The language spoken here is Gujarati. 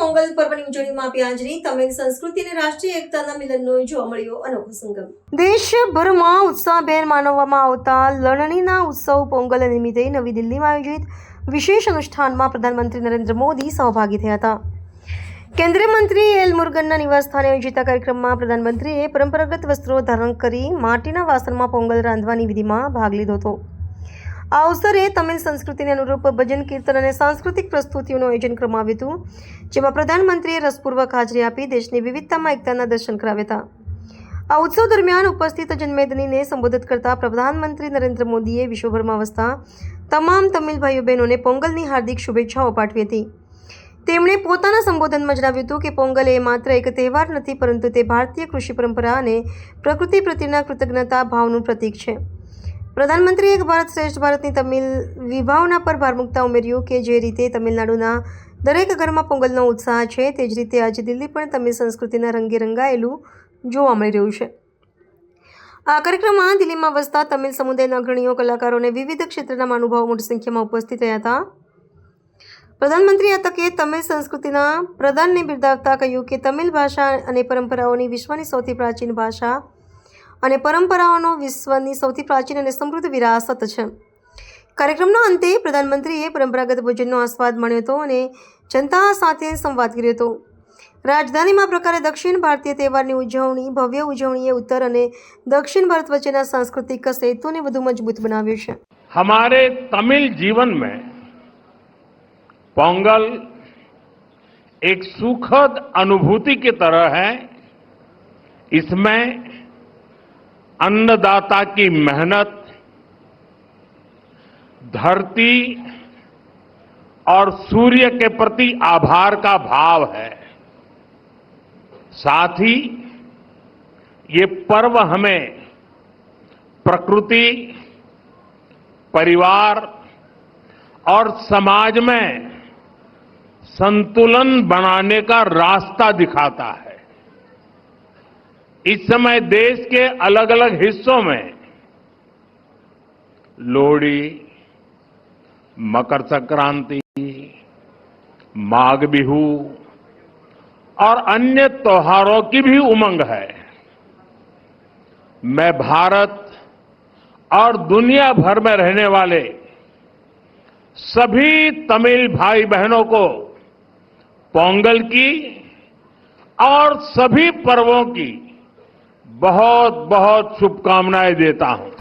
પોંગલ પર્વની ઉજવણીમાં આપી હાજરી તમિલ સંસ્કૃતિ અને રાષ્ટ્રીય એકતાના મિલનનો જોવા મળ્યો અનોખો સંગમ. દેશભરમાં ઉત્સાહભેર માનવવામાં આવતા લણણીના ઉત્સવ પોંગલ નિમિત્તે નવી દિલ્હીમાં આયોજિત વિશેષ અનુષ્ઠાનમાં પ્રધાનમંત્રી નરેન્દ્ર મોદી સહભાગી થયા હતા. કેન્દ્રીય મંત્રી એલ મુરગનના નિવાસસ્થાને આયોજિત કાર્યક્રમમાં પ્રધાનમંત્રીએ પરંપરાગત વસ્ત્રો ધારણ કરી માટીના વાસણમાં પોંગલ રાંધવાની વિધિમાં ભાગ લીધો હતો. આ અવસરે તમિલ સંસ્કૃતિને અનુરૂપ ભજન, કીર્તન અને સાંસ્કૃતિક પ્રસ્તુતિઓનું આયોજન કરવામાં આવ્યું હતું, જેમાં પ્રધાનમંત્રીએ રસપૂર્વક હાજરી આપી દેશની વિવિધતામાં એકતાના દર્શન કરાવ્યા હતા. આ ઉત્સવ દરમિયાન ઉપસ્થિત જનમેદનીને સંબોધિત કરતા પ્રધાનમંત્રી નરેન્દ્ર મોદીએ વિશ્વભરમાં વસતા તમામ તમિલ ભાઈઓ બહેનોને પોંગલની હાર્દિક શુભેચ્છાઓ પાઠવી હતી. તેમણે પોતાના સંબોધનમાં જણાવ્યું હતું કે પોંગલ એ માત્ર એક તહેવાર નથી, પરંતુ તે ભારતીય કૃષિ પરંપરા અને પ્રકૃતિ પ્રત્યેના કૃતજ્ઞતા ભાવનું પ્રતીક છે. પ્રધાનમંત્રીએ એક ભારત શ્રેષ્ઠ ભારતની તમિલ વિભાવના પર ભાર મૂકતા ઉમેર્યું કે જે રીતે તમિલનાડુના દરેક ઘરમાં પોંગલનો ઉત્સાહ છે, તે જ રીતે આજે દિલ્હી પણ તમિલ સંસ્કૃતિના રંગે રંગાયેલું જોવા મળી રહ્યું છે. આ કાર્યક્રમમાં દિલ્હીમાં વસતા તમિલ સમુદાયના અગ્રણીઓ, કલાકારો અને વિવિધ ક્ષેત્રના મહાનુભાવો મોટી સંખ્યામાં ઉપસ્થિત રહ્યા હતા. પ્રધાનમંત્રી આ તકે તમિલ સંસ્કૃતિના પ્રધાનને બિરદાવતા કહ્યું કે તમિલ ભાષા અને પરંપરાઓની વિશ્વની સૌથી પ્રાચીન ભાષા અને પરંપરાઓનો વિશ્વની સૌથી પ્રાચીન અને સમૃદ્ધ વિરાસત છે કાર્યક્રમના અંતે પ્રધાનમંત્રીએ પરંપરાગત ભોજનનો આસ્વાદ માણ્યો હતો અને જનતા સાથે સંવાદ કર્યો હતો રાજધાનીમાં આ પ્રકારે દક્ષિણ ભારતીય તહેવારની ઉજવણી ભવ્ય ઉજવણીએ ઉત્તર અને દક્ષિણ ભારત વચ્ચેના સાંસ્કૃતિક સેતુને વધુ મજબૂત બનાવ્યું છે हमारे तमिल जीवन में पोंगल एक सुखद अनुभूति की तरह है इसमें अन्नदाता की मेहनत, धरती और सूर्य के प्रति आभार का भाव है। साथ ही ये पर्व हमें प्रकृति, परिवार और समाज में संतुलन बनाने का रास्ता दिखाता है। इस समय देश के अलग अलग हिस्सों में लोहड़ी, मकर संक्रांति, माघ बिहू और अन्य त्योहारों की भी उमंग है। मैं भारत और दुनिया भर में रहने वाले सभी तमिल भाई बहनों को पोंगल की और सभी पर्वों की बहुत बहुत शुभकामनाएं देता हूं